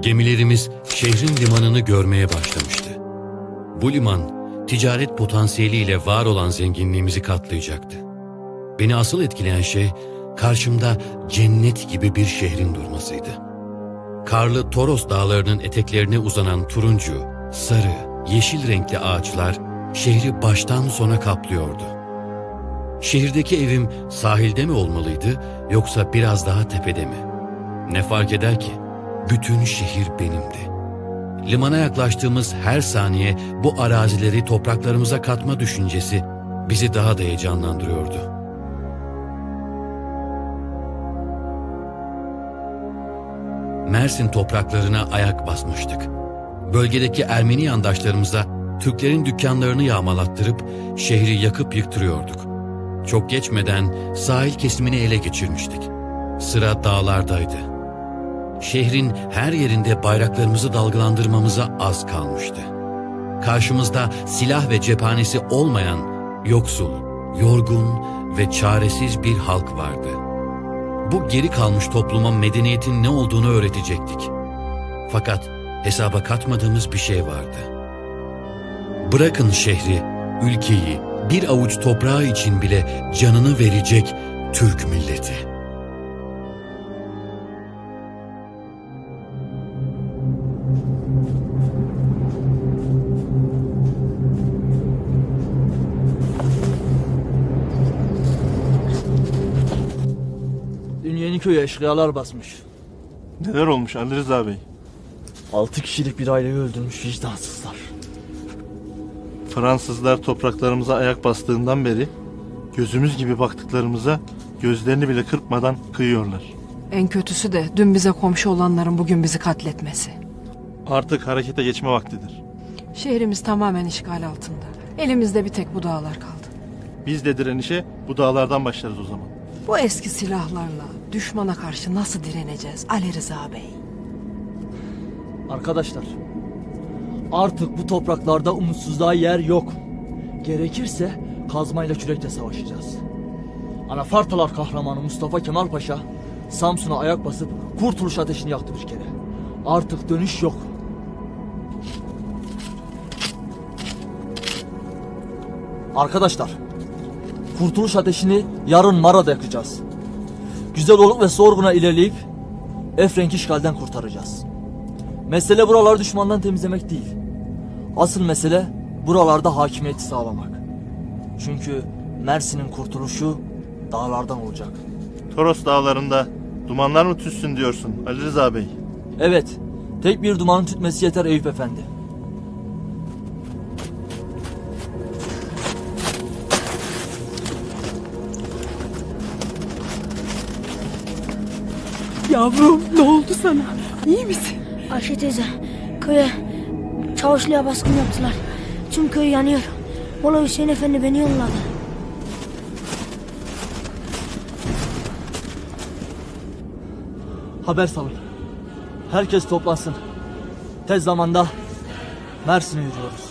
Gemilerimiz şehrin limanını görmeye başlamıştı. Bu liman, ticaret potansiyeliyle var olan zenginliğimizi katlayacaktı. Beni asıl etkileyen şey, karşımda cennet gibi bir şehrin durmasıydı. Karlı Toros dağlarının eteklerine uzanan turuncu, sarı, yeşil renkli ağaçlar şehri baştan sona kaplıyordu. Şehirdeki evim sahilde mi olmalıydı yoksa biraz daha tepede mi? Ne fark eder ki? Bütün şehir benimdi. Limana yaklaştığımız her saniye bu arazileri topraklarımıza katma düşüncesi bizi daha da heyecanlandırıyordu. Mersin topraklarına ayak basmıştık. Bölgedeki Ermeni yandaşlarımıza Türklerin dükkanlarını yağmalattırıp şehri yakıp yıktırıyorduk. Çok geçmeden sahil kesimini ele geçirmiştik. Sıra dağlardaydı. Şehrin her yerinde bayraklarımızı dalgalandırmamıza az kalmıştı. Karşımızda silah ve cephanesi olmayan yoksul, yorgun ve çaresiz bir halk vardı. Bu geri kalmış topluma medeniyetin ne olduğunu öğretecektik. Fakat hesaba katmadığımız bir şey vardı. Bırakın şehri, ülkeyi, bir avuç toprağı için bile canını verecek Türk milleti. Dün Yeniköy'e eşkıyalar basmış. Neler olmuş Ali Rıza Bey? Altı kişilik bir aileyi öldürmüş vicdansızlar. Fransızlar topraklarımıza ayak bastığından beri gözümüz gibi baktıklarımıza gözlerini bile kırpmadan kıyıyorlar. En kötüsü de dün bize komşu olanların bugün bizi katletmesi. Artık harekete geçme vaktidir. Şehrimiz tamamen işgal altında. Elimizde bir tek bu dağlar kaldı. Biz de direnişe bu dağlardan başlarız o zaman. Bu eski silahlarla düşmana karşı nasıl direneceğiz Ali Rıza Bey? Arkadaşlar, artık bu topraklarda umutsuzluğa yer yok. Gerekirse kazmayla kürekle savaşacağız. Anafartalar kahramanı Mustafa Kemal Paşa, Samsun'a ayak basıp kurtuluş ateşini yaktı bir kere. Artık dönüş yok. Arkadaşlar, kurtuluş ateşini yarın Mara'da yakacağız. Güzeloluk ve Sorgun'a ilerleyip Efrenk işgalden kurtaracağız. Mesele buraları düşmandan temizlemek değil. Asıl mesele buralarda hakimiyeti sağlamak. Çünkü Mersin'in kurtuluşu dağlardan olacak. Toros dağlarında dumanlar mı tütsün diyorsun Ali Rıza Bey? Evet, tek bir dumanın tütmesi yeter Eyüp Efendi. Yavrum ne oldu sana? İyi misin? Ayşe teyze, köye çavuşluğa baskın yaptılar. Tüm köy yanıyor. Mola Hüseyin Efendi beni yolladı. Haber salın. Herkes toplansın. Tez zamanda Mersin'e yürüyoruz.